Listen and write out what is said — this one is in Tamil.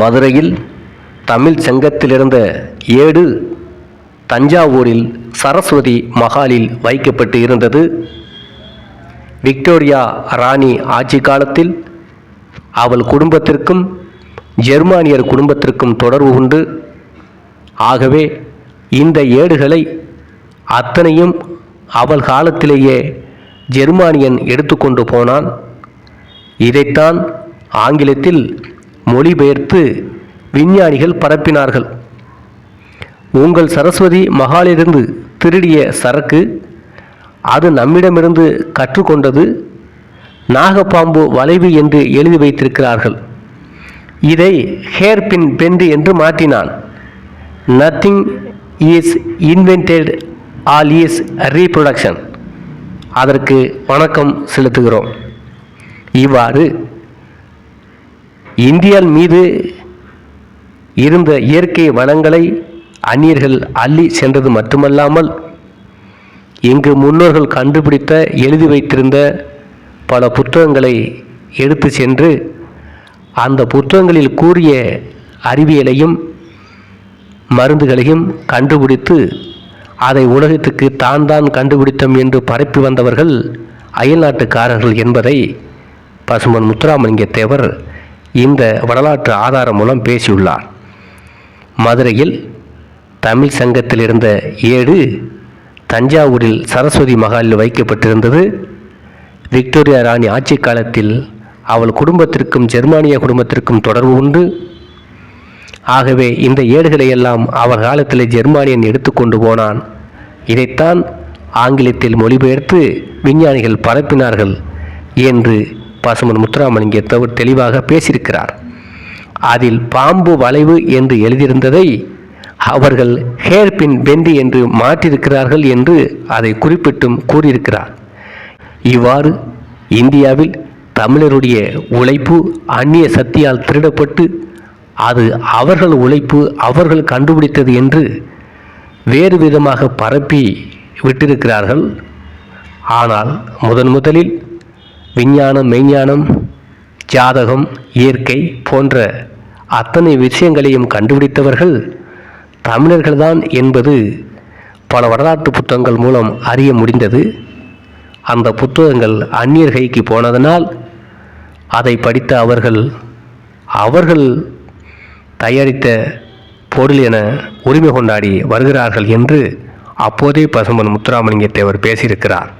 மதுரையில் தமிழ் சங்கத்திலிருந்த ஏடு தஞ்சாவூரில் சரஸ்வதி மகாலில் வைக்கப்பட்டு இருந்தது. விக்டோரியா ராணி ஆட்சி காலத்தில் அவள் குடும்பத்திற்கும் ஜெர்மானியர் குடும்பத்திற்கும் தொடர்பு உண்டு. ஆகவே இந்த ஏடுகளை அத்தனையும் அவள் காலத்திலேயே ஜெர்மானியன் எடுத்துக்கொண்டு போனான். இதைத்தான் ஆங்கிலத்தில் மொழிபெயர்த்து விஞ்ஞானிகள் பரப்பினார்கள். உங்கள் சரஸ்வதி மகாலிருந்து திருடிய சரக்கு அது நம்மிடமிருந்து கற்றுக்கொண்டது நாகப்பாம்பு வளைவு என்று எழுதி வைத்திருக்கிறார்கள். இதை ஹேர்பின் பெண்டு என்று மாற்றினான். Nothing is invented all is reproduction அதற்கு வணக்கம் செலுத்துகிறோம். இவ்வாறு இந்தியால் மீது இருந்த இயற்கை வளங்களை அந்நியர்கள் அள்ளி சென்றது மட்டுமல்லாமல் இங்கு முன்னோர்கள் கண்டுபிடித்த எழுதி வைத்திருந்த பல புத்தகங்களை எடுத்து சென்று அந்த புத்தகங்களில் கூறிய அறிவியலையும் மருந்துகளையும் கண்டுபிடித்து அதை உலகத்துக்கு தான் தான் கண்டுபிடித்தோம் என்று பரப்பி வந்தவர்கள் அயல்நாட்டுக்காரர்கள் என்பதை பசுமன் முத்துராமலிங்கத்தேவர் தேவர் இந்த வரலாற்று ஆதாரம் மூலம் பேசியுள்ளார். மதுரையில் தமிழ் சங்கத்தில் இருந்த ஏடு தஞ்சாவூரில் சரஸ்வதி மகாலில் வைக்கப்பட்டிருந்தது. விக்டோரியா ராணி ஆட்சி காலத்தில் அவள் குடும்பத்திற்கும் ஜெர்மானிய குடும்பத்திற்கும் தொடர்பு உண்டு. ஆகவே இந்த ஏடுகளை எல்லாம் அவர் காலத்தில் ஜெர்மானியன் எடுத்துக்கொண்டு போனான். இதைத்தான் ஆங்கிலத்தில் மொழிபெயர்த்து விஞ்ஞானிகள் பரப்பினார்கள் என்று பசுமன் முத்துராமலிங்க தவிர தெளிவாக பேசியிருக்கிறார். அதில் பாம்பு வளைவு என்று எழுதியிருந்ததை அவர்கள் ஹேர்பின் பெண்டி என்று மாற்றியிருக்கிறார்கள் என்று அதை குறிப்பிட்டும் கூறியிருக்கிறார். இவ்வாறு இந்தியாவில் தமிழருடைய உழைப்பு அந்நிய சக்தியால் திருடப்பட்டு அது அவர்கள் உழைப்பு அவர்கள் கண்டுபிடித்தது என்று வேறு விதமாக பரப்பி விட்டிருக்கிறார்கள். ஆனால் முதன் முதலில் விஞ்ஞானம் மெய்ஞானம் ஜாதகம் இயற்கை போன்ற அத்தனை விஷயங்களையும் கண்டுபிடித்தவர்கள் தமிழர்கள்தான் என்பது பல வரலாற்று புத்தகங்கள் மூலம் அறிய முடிந்தது. அந்த புத்தகங்கள் அந்நியர் கைக்கு போனதனால் அதை படித்த அவர்கள் அவர்கள் தயாரித்த பொருள் என உரிமை கொண்டாடி வருகிறார்கள் என்று அப்போதே பசுமன் முத்துராமலிங்க தேவர் பேசியிருக்கிறார்.